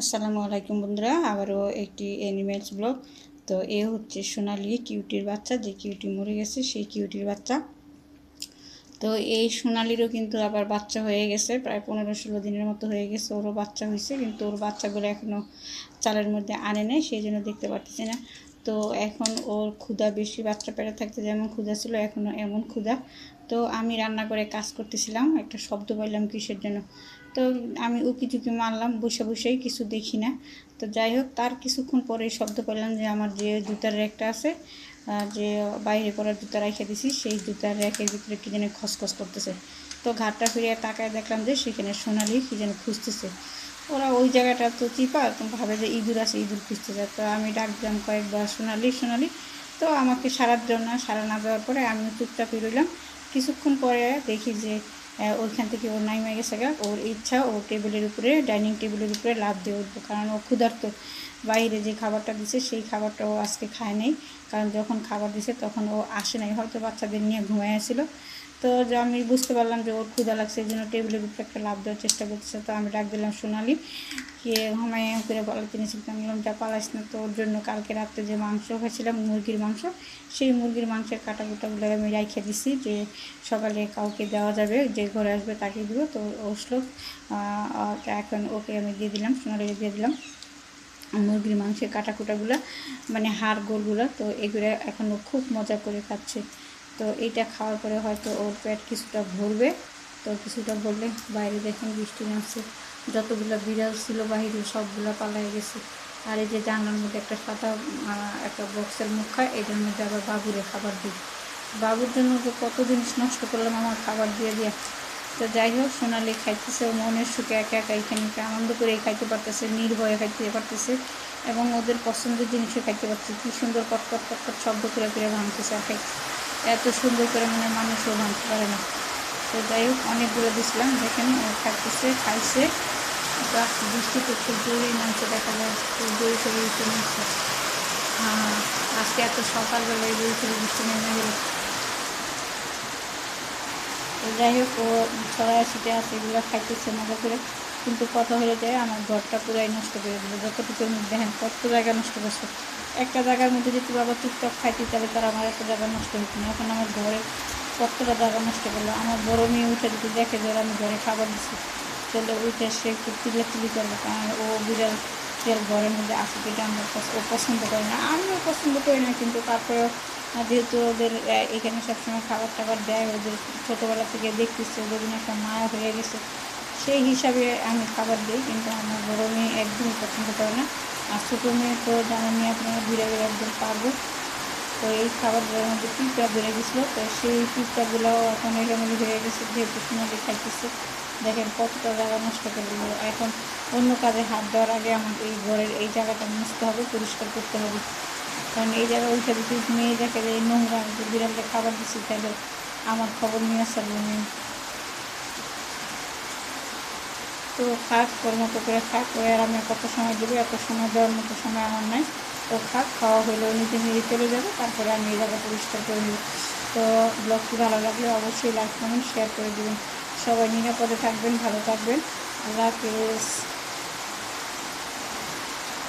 আসসালামু আলাইকুম বন্ধুরা, আবারও একটি অ্যানিমেলস ব্লগ তো এ হচ্ছে সোনালি কিউটির বাচ্চা, যে কিউটি মরে গেছে সেই কিউটির বাচ্চা। তো এই সোনালিরও কিন্তু আবার বাচ্চা হয়ে গেছে, প্রায় পনেরো ষোলো দিনের মতো হয়ে গেছে, ওরও বাচ্চা হয়েছে, কিন্তু ওর বাচ্চাগুলো এখনও চালের মধ্যে আনে নেয় সেই জন্য দেখতে পাচ্ছি না। তো এখন ওর ক্ষুধা বেশি, বাচ্চা পেটে থাকতে যেমন ক্ষুধা ছিল এখনও এমন ক্ষুধা। তো আমি রান্না করে কাজ করতেছিলাম, একটা শব্দ পাইলাম কিসের জন্য। তো আমি উকি চুকি মারলাম, বসে বসেই কিছু দেখি না। তো যাই হোক, তার কিছুক্ষণ পরে শব্দ পেলাম যে আমার যে জুতার র্যাকটা আছে যে বাইরে পরার জুতা রেখে দিছি, সেই জুতার র্যাকের ভিতরে কী যেন খসখস করতেছে। তো ঘাটটা ফিরিয়ে তাকায় দেখলাম যে সেখানে সোনালি কী যেন খুঁজতেছে। ওরা ওই জায়গাটা তো চিপা, তো ভাবে যে ইঁদুর আছে, ইঁদুর খুঁজতেছে তো আমি ডাক দিলাম কয়েকবার, সোনালি সোনালি। তো আমাকে সারার জন্য সারা না দেওয়ার পরে আমি চুপচাপ রইলাম কিছুক্ষণ পরে দেখি যে ওইখান থেকে ওর নাইমে গেছে গা। ওর ইচ্ছা ও টেবিলের উপরে, ডাইনিং টেবিলের উপরে লাভ দিয়ে উঠবো। কারণ ও ক্ষুধার্ত। বাইরে যে খাবারটা দিছে, সেই খাবারটা ও আজকে খায় নাই। কারণ যখন খাবার দিছে, তখন ও আসে নাই। হয়তো বাচ্চাদের নিয়ে ঘুমায় আসছিল তো যে আমি বুঝতে পারলাম যে ওর ক্ষুদা লাগছে, এই জন্য টেবিলের উপরে একটা লাভ দেওয়ার চেষ্টা করছে। তো আমি ডাক দিলাম সোনালি, কে ঘুমায় করে পালাতে নিয়েছিলাম বললাম, যা পালাইস না তো ওর জন্য, কালকে রাত্রে যে মাংস খাইছিলাম মুরগির মাংস, সেই মুরগির মাংসের কাটা কুটাগুলো আমি রাইখে দিছি যে সকালে কাউকে দেওয়া যাবে, যে ঘরে আসবে তাকে দিব। তো ওসলো এখন ওকে আমি দিয়ে দিলাম, সোনালিকে দিয়ে দিলাম। মুরগির মাংসের কাটা কুটাগুলো মানে হাড় গোলগুলো তো এগুলো এখনও খুব মজা করে খাচ্ছে। তো এইটা খাওয়ার পরে হয়তো ওর পেট কিছুটা ভরবে। তো কিছুটা ভরলে বাইরে দেখেন বৃষ্টি নামছে। যতগুলো বিড়াল ছিল বাহিরে সবগুলো পালাই গেছে। আর এই যে জানলার মধ্যে একটা সাদা একটা বক্সের মুখ খায়, এটার মধ্যে আবার বাবুরে খাবার দিই বাবুর জন্য তো কত জিনিস নষ্ট করলাম, আমার খাবার দিয়ে দিয়ে। তো যাই হোক, সোনালি খাইতেছে মনের সুখে একা একা এখানে আনন্দ করে খাইতে পারতেছে, নির্ভয়ে খাইতে পারতেছে এবং ওদের পছন্দের জিনিসও খাইতে পারছে কী সুন্দর কটকট কটকট শব্দ করে করে ভাঙতেছে, আর এত সুন্দর করে মানে মানুষও ভাঙতে পারে না। তো যাই হোক, অনেকগুলো দিছিলাম, দেখেন খাইতেছে খাইছে। বৃষ্টিতে খুব জোরেই নামছে, দেখা যায় খুব জোরে করে বৃষ্টি নামছে। আজকে এত সকালবেলায় জোরে করে বৃষ্টি নেমে গেল। তো যাই হোক, ও ছিটে আছে, এগুলো খাইতেছে মজা করে। কিন্তু কথা হয়ে যায়, আমার ঘরটা পুরাই নষ্ট করে দিল। যতটুকুর মধ্যে দেখেন, কত জায়গা নষ্ট করছে। একটা জায়গার মধ্যে যদি বাবা টুকটাক খাইতে, তাহলে তার আমার একটা জায়গা নষ্ট হতো না। এখন আমার ঘরে কতটা জায়গা নষ্ট করল? আমার বড় মেয়ে উঠে যদি দেখে যে আমি ঘরে খাবার দিচ্ছি তাহলে উঠে সে একটু তুলে তুলি করবে কারণ ও বিড়াল বিড়াল ঘরের মধ্যে আসে যেটা আমরা ও পছন্দ করে না। আমিও পছন্দ করি না, কিন্তু তারপরেও যেহেতু ওদের এখানে সবসময় খাবার টাবার দেয়, ওদের ছোটোবেলা থেকে দেখতেছে, ওদের একটা মায়া হয়ে গেছে। সেই হিসাবে আমি খাবার দিই, কিন্তু আমার বড় মেয়ে একদমই পছন্দ করে না। আর ছোটো মেয়ে তো জানেনি আপনারা ঘুরে ঘুরে একদম পারব তো এই খাবারগুলোর মধ্যে পিঁপড়া বেড়ে গেছিল। তো সেই পিঁপড়াগুলোও এখন এলোমেলো হয়ে গেছে, যেহেতু সোনালি খাইতেছে। দেখেন কতটা জায়গা নষ্ট করে দিল। এখন অন্য কাজে হাত দেওয়ার আগে আমার এই ঘরের এই জায়গাটা মুছতে হবে, পরিষ্কার করতে হবে। কারণ এই জায়গায় উঠে যদি মেয়ে দেখে যে, এই নোংরা বিড়ালকে খাবার দিচ্ছি তাহলে আমার খবর নিয়ে আসার মেয়ে তো খাক ওর মতো করে খাক। ওই আর আমি কত সময় দেবো, এত সময় দেওয়ার মতো সময় আমার নাই। ও খাক, খাওয়া হলেও নিজে নিজে চলে যাবে, তারপরে আমি এই জায়গা পরিষ্কার করে নেব। তো ব্লগটি ভালো লাগলে অবশ্যই লাইক কমেন্ট শেয়ার করে দেবেন। সবাই নিরাপদে থাকবেন, ভালো থাকবেন। আল্লাহ হাফিজ।